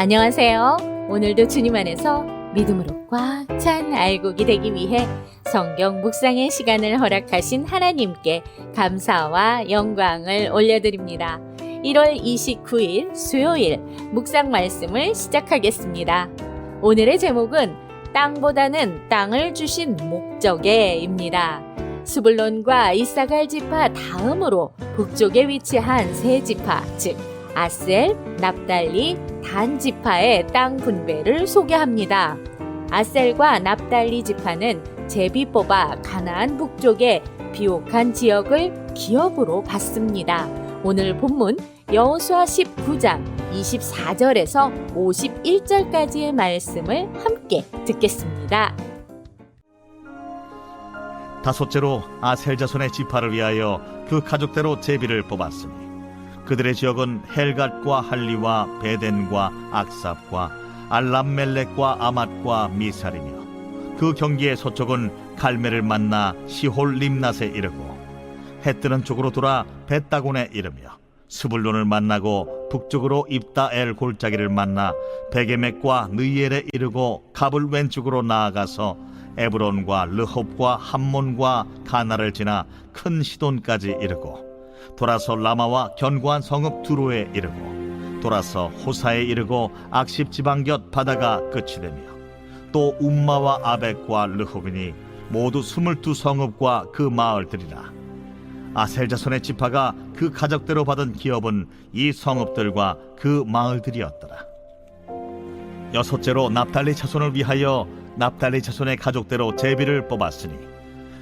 안녕하세요. 오늘도 주님 안에서 믿음으로 꽉 찬 알곡이 되기 위해 성경 묵상의 시간을 허락하신 하나님께 감사와 영광을 올려드립니다. 1월 29일 수요일 묵상 말씀을 시작하겠습니다. 오늘의 제목은 땅보다는 땅을 주신 목적에입니다. 수블론과 이사갈 지파 다음으로 북쪽에 위치한 세 지파, 즉 아셀, 납달리, 단 지파의 땅 분배를 소개합니다. 아셀과 납달리 지파는 제비 뽑아 가나안 북쪽의 비옥한 지역을 기업으로 받습니다. 오늘 본문 여호수아 19장 24절에서 51절까지의 말씀을 함께 듣겠습니다. 다섯째로 아셀 자손의 지파를 위하여 그 가족대로 제비를 뽑았으니 그들의 지역은 헬갓과 할리와 베덴과 악삽과 알람멜렉과 아맛과 미살이며 그 경기의 서쪽은 갈멜을 만나 시홀 림낫에 이르고 해 뜨는 쪽으로 돌아 벳다곤에 이르며 스불론을 만나고 북쪽으로 입다엘 골짜기를 만나 베게맥과 느이엘에 이르고 갑을 왼쪽으로 나아가서 에브론과 르홉과 함몬과 가나를 지나 큰 시돈까지 이르고 돌아서 라마와 견고한 성읍 두로에 이르고 돌아서 호사에 이르고 악십 지방 곁 바다가 끝이 되며 또 움마와 아벡과 르홉이니 모두 스물두 성읍과 그 마을들이라. 아셀 자손의 지파가 그 가족대로 받은 기업은 이 성읍들과 그 마을들이었더라. 여섯째로 납달리 자손을 위하여 납달리 자손의 가족대로 제비를 뽑았으니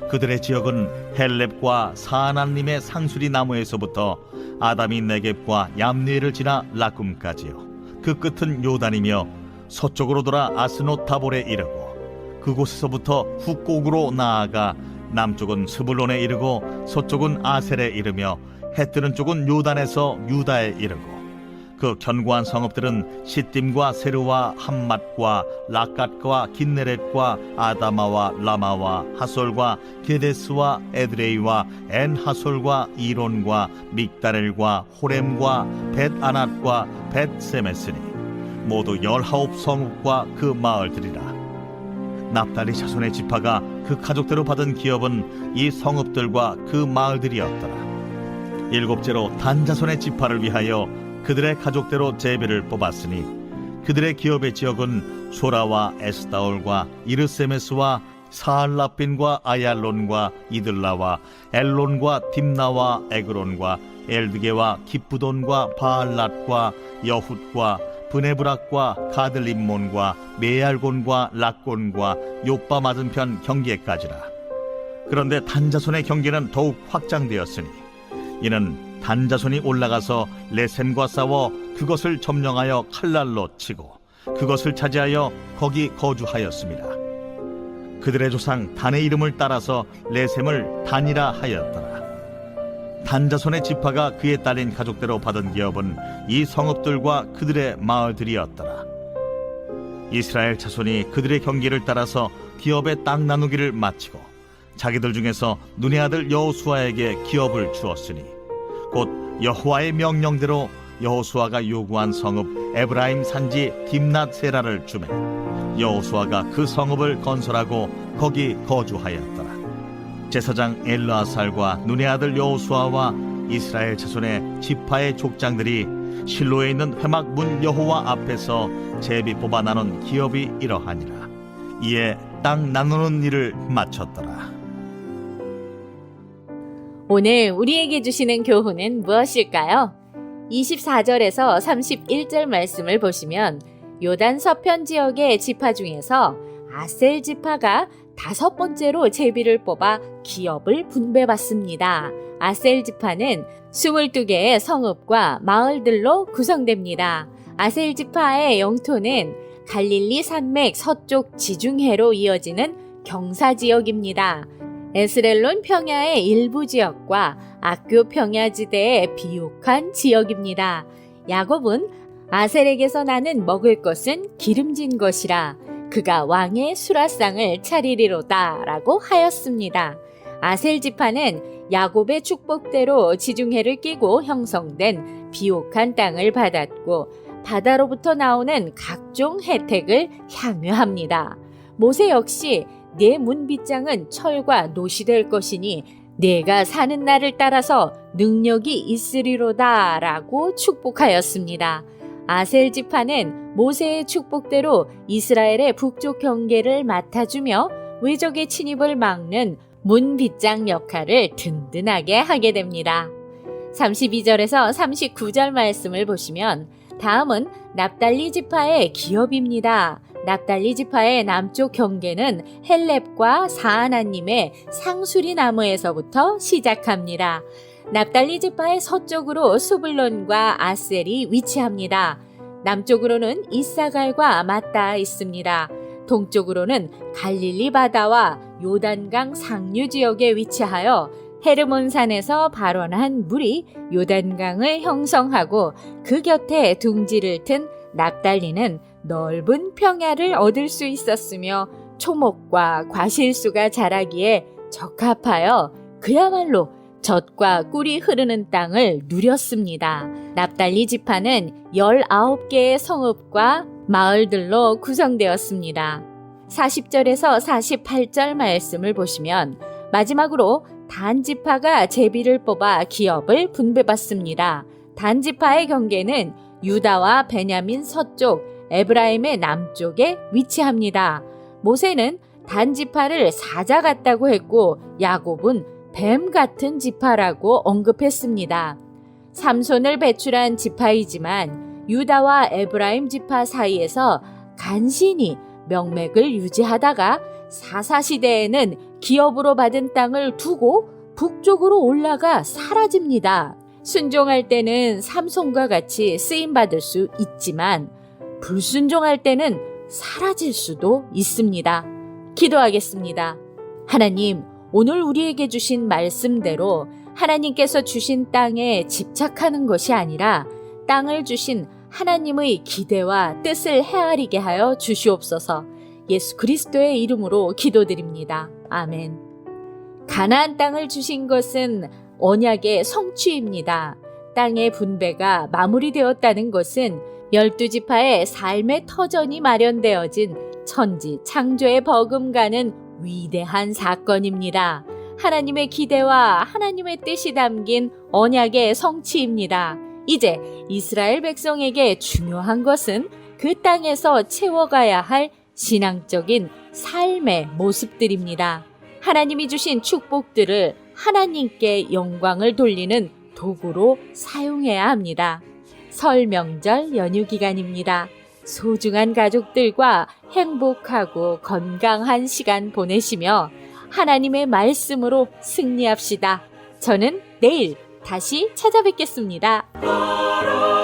그들의 지역은 헬렙과 사하나님의 상수리 나무에서부터 아담이 네겝과 얌리를 지나 라쿰까지요. 그 끝은 요단이며 서쪽으로 돌아 아스노 타볼에 이르고 그곳에서부터 북곡으로 나아가 남쪽은 스불론에 이르고 서쪽은 아셀에 이르며 해 뜨는 쪽은 요단에서 유다에 이르고 그 견고한 성읍들은 시딤과 세르와 함맛과 라갓과 긴네렛과 아다마와 라마와 하솔과 게데스와 에드레이와 엔하솔과 이론과 믹다렐과 호렘과 벳아낫과 벳세메스니 모두 열하홉 성읍과 그 마을들이라. 납달리 자손의 지파가 그 가족대로 받은 기업은 이 성읍들과 그 마을들이었더라. 일곱째로 단 자손의 지파를 위하여 그들의 가족대로 제비를 뽑았으니 그들의 기업의 지역은 소라와 에스다올과 이르세메스와 사알라핀과 아얄론과 이들라와 엘론과 딥나와 에그론과 엘드게와 기쁘돈과 바알랏과 여훗과 브네브락과 가들림몬과 메알곤과 락곤과 요빠 맞은편 경계까지라. 그런데 단자손의 경계는 더욱 확장되었으니 이는 단자손이 올라가서 레셈과 싸워 그것을 점령하여 칼날로 치고 그것을 차지하여 거기 거주하였습니다. 그들의 조상 단의 이름을 따라서 레셈을 단이라 하였더라. 단자손의 지파가 그에 딸린 가족대로 받은 기업은 이 성읍들과 그들의 마을들이었더라. 이스라엘 자손이 그들의 경계를 따라서 기업의 땅 나누기를 마치고 자기들 중에서 눈의 아들 여호수아에게 기업을 주었으니 곧 여호와의 명령대로 여호수아가 요구한 성읍 에브라임 산지 딥낫 세라를 주매 여호수아가 그 성읍을 건설하고 거기 거주하였더라. 제사장 엘르아살과 눈의 아들 여호수아와 이스라엘 자손의 지파의 족장들이 실로에 있는 회막 문 여호와 앞에서 제비 뽑아 나눈 기업이 이러하니라. 이에 땅 나누는 일을 마쳤더라 오늘 우리에게 주시는 교훈은 무엇일까요? 24절에서 31절 말씀을 보시면 요단 서편 지역의 지파 중에서 아셀 지파가 다섯 번째로 제비를 뽑아 기업을 분배받습니다. 아셀 지파는 22개의 성읍과 마을들로 구성됩니다. 아셀 지파의 영토는 갈릴리 산맥 서쪽 지중해로 이어지는 경사 지역입니다. 에스렐론 평야의 일부 지역과 악교 평야지대의 비옥한 지역입니다. 야곱은 아셀에게서 나는 먹을 것은 기름진 것이라 그가 왕의 수라상을 차리리로다 라고 하였습니다. 아셀 지파는 야곱의 축복대로 지중해를 끼고 형성된 비옥한 땅을 받았고 바다로부터 나오는 각종 혜택을 향유합니다. 모세 역시 내 문빗장은 철과 노시 될 것이니 내가 사는 날을 따라서 능력이 있으리로다 라고 축복하였습니다. 아셀 지파는 모세의 축복대로 이스라엘의 북쪽 경계를 맡아주며 외적의 침입을 막는 문빗장 역할을 든든하게 하게 됩니다. 32절에서 39절 말씀을 보시면 다음은 납달리 지파의 기업입니다. 납달리 지파의 남쪽 경계는 헬렙과 사하나님의 상수리 나무에서부터 시작합니다. 납달리 지파의 서쪽으로 수블론과 아셀이 위치합니다. 남쪽으로는 이사갈과 맞닿아 있습니다. 동쪽으로는 갈릴리 바다와 요단강 상류 지역에 위치하여 헤르몬산에서 발원한 물이 요단강을 형성하고 그 곁에 둥지를 튼 납달리는 넓은 평야를 얻을 수 있었으며 초목과 과실수가 자라기에 적합하여 그야말로 젖과 꿀이 흐르는 땅을 누렸습니다. 납달리 지파는 19개의 성읍과 마을들로 구성되었습니다. 40절에서 48절 말씀을 보시면 마지막으로 단지파가 제비를 뽑아 기업을 분배받습니다. 단지파의 경계는 유다와 베냐민 서쪽, 에브라임의 남쪽에 위치합니다. 모세는 단 지파를 사자 같다고 했고 야곱은 뱀 같은 지파라고 언급했습니다. 삼손을 배출한 지파이지만 유다와 에브라임 지파 사이에서 간신히 명맥을 유지하다가 사사 시대에는 기업으로 받은 땅을 두고 북쪽으로 올라가 사라집니다. 순종할 때는 삼손과 같이 쓰임받을 수 있지만 불순종할 때는 사라질 수도 있습니다. 기도하겠습니다. 하나님, 오늘 우리에게 주신 말씀대로 하나님께서 주신 땅에 집착하는 것이 아니라 땅을 주신 하나님의 기대와 뜻을 헤아리게 하여 주시옵소서. 예수 그리스도의 이름으로 기도드립니다. 아멘. 가나안 땅을 주신 것은 언약의 성취입니다. 땅의 분배가 마무리되었다는 것은 열두 지파의 삶의 터전이 마련되어진 천지 창조의 버금가는 위대한 사건입니다. 하나님의 기대와 하나님의 뜻이 담긴 언약의 성취입니다. 이제 이스라엘 백성에게 중요한 것은 그 땅에서 채워가야 할 신앙적인 삶의 모습들입니다. 하나님이 주신 축복들을 하나님께 영광을 돌리는 도구로 사용해야 합니다. 설 명절 연휴 기간입니다. 소중한 가족들과 행복하고 건강한 시간 보내시며 하나님의 말씀으로 승리합시다. 저는 내일 다시 찾아뵙겠습니다.